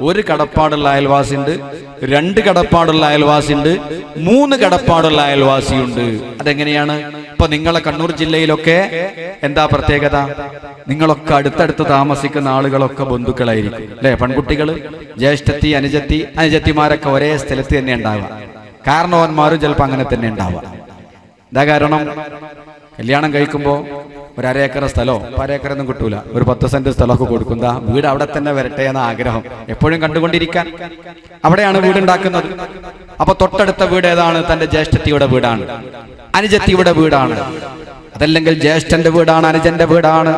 ഒരു കടപ്പാടുള്ള അയൽവാസിയുണ്ട് രണ്ട് കടപ്പാടുള്ള അയൽവാസിയുണ്ട് മൂന്ന് കടപ്പാടുള്ള അയൽവാസിയുണ്ട്. അതെങ്ങനെയാണ്? ഇപ്പൊ നിങ്ങളെ കണ്ണൂർ ജില്ലയിലൊക്കെ എന്താ പ്രത്യേകത? നിങ്ങളൊക്കെ അടുത്തടുത്ത് താമസിക്കുന്ന ആളുകളൊക്കെ ബന്ധുക്കളായിരിക്കും. അല്ലെ? പെൺകുട്ടികൾ ജ്യേഷ്ഠത്തി അനുജത്തി അനുജത്തിമാരൊക്കെ ഒരേ സ്ഥലത്ത് തന്നെ ഉണ്ടാവുക. കാരണവന്മാരും ചിലപ്പോൾ അങ്ങനെ തന്നെ ഉണ്ടാവുക. എന്താ കാരണം? കല്യാണം കഴിക്കുമ്പോൾ ഒരു അരേക്കർ സ്ഥലമോ അരേക്കർ ഒന്നും കിട്ടൂല. ഒരു പത്ത് സെന്റ് സ്ഥലമൊക്കെ കൊടുക്കുന്ന വീട് അവിടെ തന്നെ വരട്ടെ എന്ന ആഗ്രഹം എപ്പോഴും കണ്ടുകൊണ്ടിരിക്കാൻ. അവിടെയാണ് വീട് ഉണ്ടാക്കുന്നത് അപ്പൊ തൊട്ടടുത്ത വീട് ഏതാണ്? തന്റെ ജ്യേഷ്ഠത്തിയുടെ വീടാണ്. അനുജത്തിയുടെ വീടാണ്. അതല്ലെങ്കിൽ ജ്യേഷ്ഠന്റെ വീടാണ് അനുജന്റെ വീടാണ്.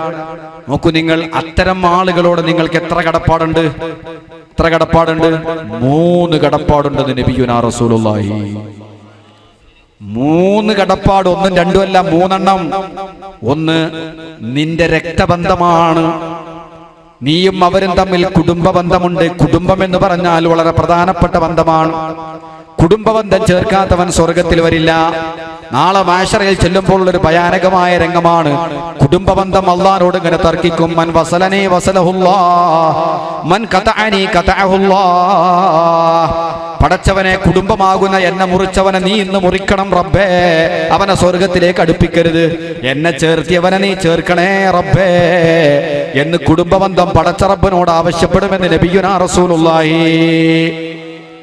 നോക്കൂ നിങ്ങൾ അത്തരം ആളുകളോട് നിങ്ങൾക്ക് എത്ര കടപ്പാടുണ്ട്? എത്ര കടപ്പാടുണ്ട്? മൂന്ന് കടപ്പാടുണ്ടെന്ന് നബിയുനാ റസൂലുള്ളാഹി. മൂന്ന് കടപ്പാട് ഒന്നും രണ്ടും അല്ല മൂന്നെണ്ണം. ഒന്ന് നിന്റെ രക്തബന്ധമാണ്. നീയും അവരും തമ്മിൽ കുടുംബ ബന്ധമുണ്ട് കുടുംബം എന്ന് പറഞ്ഞാൽ വളരെ പ്രധാനപ്പെട്ട ബന്ധമാണ്. കുടുംബബന്ധം ചേർക്കാത്തവൻ സ്വർഗത്തിൽ വരില്ല. നാളെ മാഷറയിൽ ചെല്ലുമ്പോൾ ഒരു ഭയാനകമായ രംഗമാണ്. കുടുംബബന്ധം അള്ളാനോട് ഇങ്ങനെ തർക്കിക്കും. മൻ വസലനെ വസലഹുല്ലാ മൻ കതഅനി കതഅഹുല്ലാ പടച്ചവനെ കുടുംബമാകുന്ന എന്നെ മുറിച്ചവനെ നീ ഇന്ന് മുറിക്കണം റബ്ബേ. അവനെ സ്വർഗത്തിലേക്ക് അടുപ്പിക്കരുത്. എന്നെ ചേർത്തിയവനെ നീ ചേർക്കണേ റബ്ബേ. എന്ന് കുടുംബബന്ധം പടച്ച പടച്ചറബിനോട് ആവശ്യപ്പെടുമെന്ന് നബിയുനാ റസൂലുള്ളാഹി.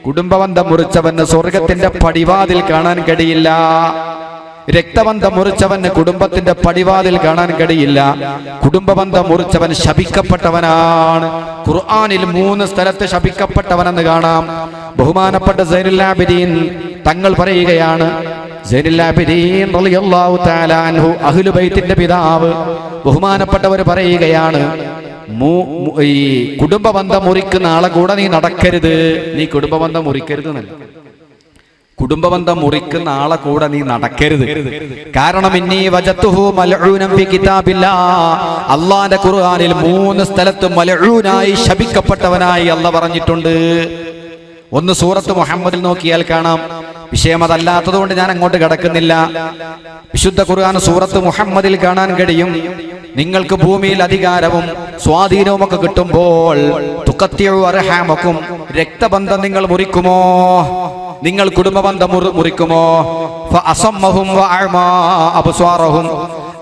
കുടുംബബന്ധം മുറിച്ചവന് സ്വർഗത്തിന്റെ പടിവാതിൽ കാണാൻ കഴിയില്ല. രക്തബന്ധം മുറിച്ചവന് കുടുംബത്തിന്റെ പടിവാതിൽ കാണാൻ കഴിയില്ല. കുടുംബബന്ധം മുറിച്ചവൻ ശപിക്കപ്പെട്ടവനാണ്. ഖുർആാനിൽ മൂന്ന് സ്ഥലത്ത് ശപിക്കപ്പെട്ടവനെന്ന് കാണാം. ബഹുമാനപ്പെട്ട സൈനുല്ലാബിദീൻ തങ്ങൾ പറയുകയാണ് പിതാവ് ബഹുമാനപ്പെട്ടവർ പറയുകയാണ് ഈ കുടുംബബന്ധം മുറിക്കുന്ന ആളെ കൂടെ നീ നടക്കരുത്. നീ കുടുംബബന്ധം മുറിക്കരുത് എന്നല്ല കുടുംബബന്ധം മുറിക്കുന്ന ആളെ കൂടെ നീ നടക്കരുത്. കാരണം ഇന്നീ അള്ളാന്റെ ഖുർആനിൽ മൂന്ന് സ്ഥലത്ത് മലഴൂനായി ശപിക്കപ്പെട്ടവനായി അല്ല പറഞ്ഞിട്ടുണ്ട്. ഒന്ന് സൂറത്ത് മുഹമ്മദിൽ നോക്കിയാൽ കാണാം. വിഷയം അതല്ലാത്തത് കൊണ്ട് ഞാൻ അങ്ങോട്ട് കിടക്കുന്നില്ല. വിശുദ്ധ ഖുർആൻ സൂറത്ത് മുഹമ്മദിൽ കാണാൻ കഴിയും. നിങ്ങൾക്ക് ഭൂമിയിൽ അധികാരവും സ്വാധീനവും ഒക്കെ കിട്ടുമ്പോൾ തുക്കത്തിയോ അർഹാമക്കും രക്തബന്ധം നിങ്ങൾ മുറിക്കുമോ? നിങ്ങൾ കുടുംബബന്ധം മുറി- മുറിക്കുമോ?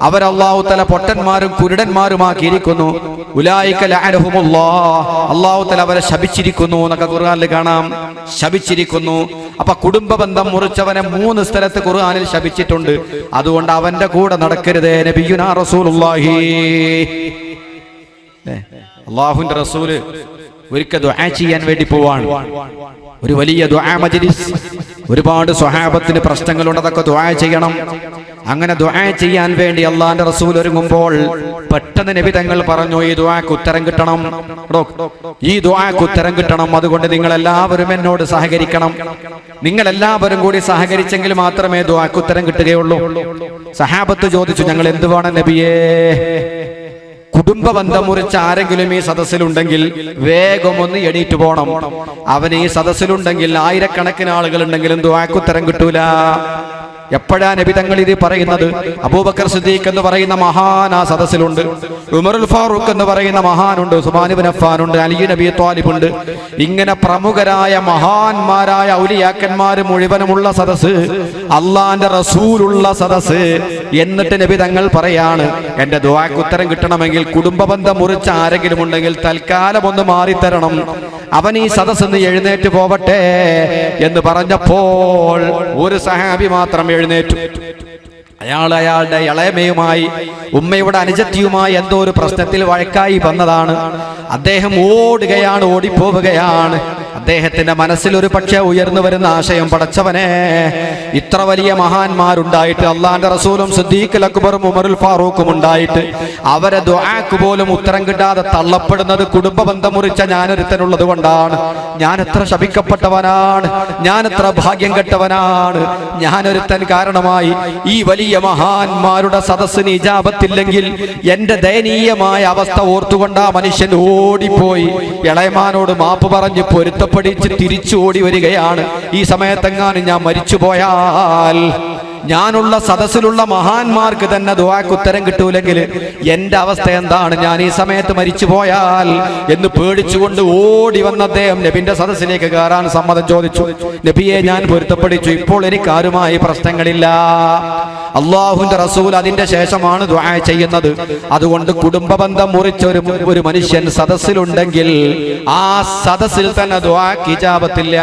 അവരല്ലാഹു തല പൊട്ടന്മാരും കുരുടന്മാരുമാക്കിയിരിക്കുന്നു. അള്ളാഹു തല അവരെ ശപിച്ചിരിക്കുന്നു എന്നൊക്കെ ഖുർആനിൽ കാണാം. ശപിച്ചിരിക്കുന്നു. അപ്പൊ കുടുംബ ബന്ധം മുറിച്ചവനെ മൂന്ന് സ്ഥലത്ത് ഖുർആനിൽ ശപിച്ചിട്ടുണ്ട്. അതുകൊണ്ട് അവന്റെ കൂടെ നടക്കരുതേ നബിയുനാ റസൂലുള്ളാഹി. അള്ളാഹുന്റെ റസൂൽ ഒരിക്കൽ ചെയ്യാൻ വേണ്ടി പോവാണ്. ഒരു വലിയ ദുആ മജ്ലിസ് ഒരുപാട് സ്വഹാബത്തിന് പ്രശ്നങ്ങളുണ്ട് അതൊക്കെ ദുആ ചെയ്യണം. അങ്ങനെ ദുആ ചെയ്യാൻ വേണ്ടി അള്ളാഹിന്റെ റസൂൽ ഒരുങ്ങുമ്പോൾ പെട്ടെന്ന് നബി തങ്ങൾ പറഞ്ഞു ഈ ദുആക്ക് ഉത്തരം കിട്ടണം. ഈ ദുആക്ക് ഉത്തരം കിട്ടണം അതുകൊണ്ട് നിങ്ങൾ എല്ലാവരും എന്നോട് സഹകരിക്കണം. നിങ്ങൾ എല്ലാവരും കൂടി സഹകരിച്ചെങ്കിൽ മാത്രമേ ദുആക്ക് ഉത്തരം കിട്ടുകയുള്ളൂ. സഹാബത്ത് ചോദിച്ചു ഞങ്ങൾ എന്ത് വേണം നബിയേ? കുടുംബ ബന്ധം മുറിച്ച ആരെങ്കിലും ഈ സദസ്സിലുണ്ടെങ്കിൽ വേഗം ഒന്ന് എണീറ്റ് പോണം. അവൻ ഈ സദസ്സിലുണ്ടെങ്കിൽ ആയിരക്കണക്കിന് ആളുകൾ ഉണ്ടെങ്കിലും ദ്വാക്കുത്തരം കിട്ടൂല. എപ്പോഴാ നബിതങ്ങൾ ഇത് പറയുന്നത്? അബൂബക്കർ സിദ്ദീഖ് എന്ന് പറയുന്ന മഹാൻ ആ സദസ്സിലുണ്ട്. ഉമറുൽ ഫാറൂഖ് എന്ന് പറയുന്ന മഹാനുണ്ട്. സുബാനുബിൻ അഫാനുണ്ട് അലി നബി ത്വാലിബുണ്ട് ഇങ്ങനെ പ്രമുഖരായ മഹാന്മാരായ ഔലിയാക്കന്മാർ മുഴുവനുമുള്ള സദസ്സ് അള്ളാന്റെ റസൂലുള്ള സദസ്സ് എന്നിട്ട് നബി തങ്ങൾ പറയാണ് എന്റെ ദുവാക്ക് ഉത്തരം കിട്ടണമെങ്കിൽ കുടുംബ ബന്ധം മുറിച്ച ആരെങ്കിലും ഉണ്ടെങ്കിൽ തൽക്കാലം ഒന്ന് മാറിത്തരണം. അവൻ ഈ സദസ് നിന്ന് എഴുന്നേറ്റ് പോവട്ടെ എന്ന് പറഞ്ഞപ്പോൾ ഒരു സഹാബി മാത്രം എഴുന്നേറ്റു. അയാൾ അയാളുടെ ഇളയമയുമായി ഉമ്മയുടെ അനുജത്തിയുമായി എന്തോ ഒരു പ്രശ്നത്തിൽ വഴക്കായി വന്നതാണ്. അദ്ദേഹം ഓടുകയാണ് ഓടിപ്പോവുകയാണ്. അദ്ദേഹത്തിന്റെ മനസ്സിൽ ഒരു പക്ഷേ ഉയർന്നു വരുന്ന ആശയം പടച്ചവനെ ഇത്ര വലിയ മഹാന്മാരുണ്ടായിട്ട് അള്ളാന്റെ റസൂലും സുദ്ദീഖ് അക്ബറും ഉമറുൽ ഫാറൂഖും ഉണ്ടായിട്ട് അവരെ ദുആക്ക് പോലും ഉത്തരം കിട്ടാതെ തള്ളപ്പെടുന്നത് കുടുംബ ബന്ധം മുറിച്ച ഞാനൊരുത്തനുള്ളത് കൊണ്ടാണ്. ഞാൻ എത്ര ശപിക്കപ്പെട്ടവനാണ്. ഞാൻ എത്ര ഭാഗ്യം കെട്ടവനാണ്. ഞാനൊരുത്തൻ കാരണമായി ഈ വലിയ മഹാന്മാരുടെ സദസ്സിന് ഇജാപത്തില്ലെങ്കിൽ എന്റെ ദയനീയമായ അവസ്ഥ ഓർത്തുകൊണ്ട് ആ മനുഷ്യൻ ഓടിപ്പോയി. ഇളയമാനോട് മാപ്പ് പറഞ്ഞ് പൊരുത്തപ്പെടിച്ച് തിരിച്ചു ഓടി വരികയാണ്. ഈ സമയത്തെങ്ങാനും ഞാൻ മരിച്ചു പോയാൽ ഞാനുള്ള സദസ്സിലുള്ള മഹാന്മാർക്ക് തന്നെ ദുവാക്ക് ഉത്തരം കിട്ടൂലെങ്കിൽ എന്റെ അവസ്ഥ എന്താണ്? ഞാൻ ഈ സമയത്ത് മരിച്ചു പോയാൽ എന്ന് പേടിച്ചുകൊണ്ട് ഓടി വന്ന അദ്ദേഹം നബിന്റെ സദസ്സിലേക്ക് കയറാൻ സമ്മതം ചോദിച്ചു. നബിയെ ഞാൻ പൊരുത്തപ്പെടിച്ചു ഇപ്പോൾ എനിക്ക് ആരുമായി പ്രശ്നങ്ങളില്ല. അള്ളാഹുന്റെ റസൂൽ അതിന്റെ ശേഷമാണ് ദുആ ചെയ്യുന്നത്. അതുകൊണ്ട് കുടുംബ ബന്ധം മുറിച്ച ഒരു മനുഷ്യൻ സദസ്സിലുണ്ടെങ്കിൽ ആ സദസ്സിൽ തന്നെ ദുആ ഇജാബത്തില്ല.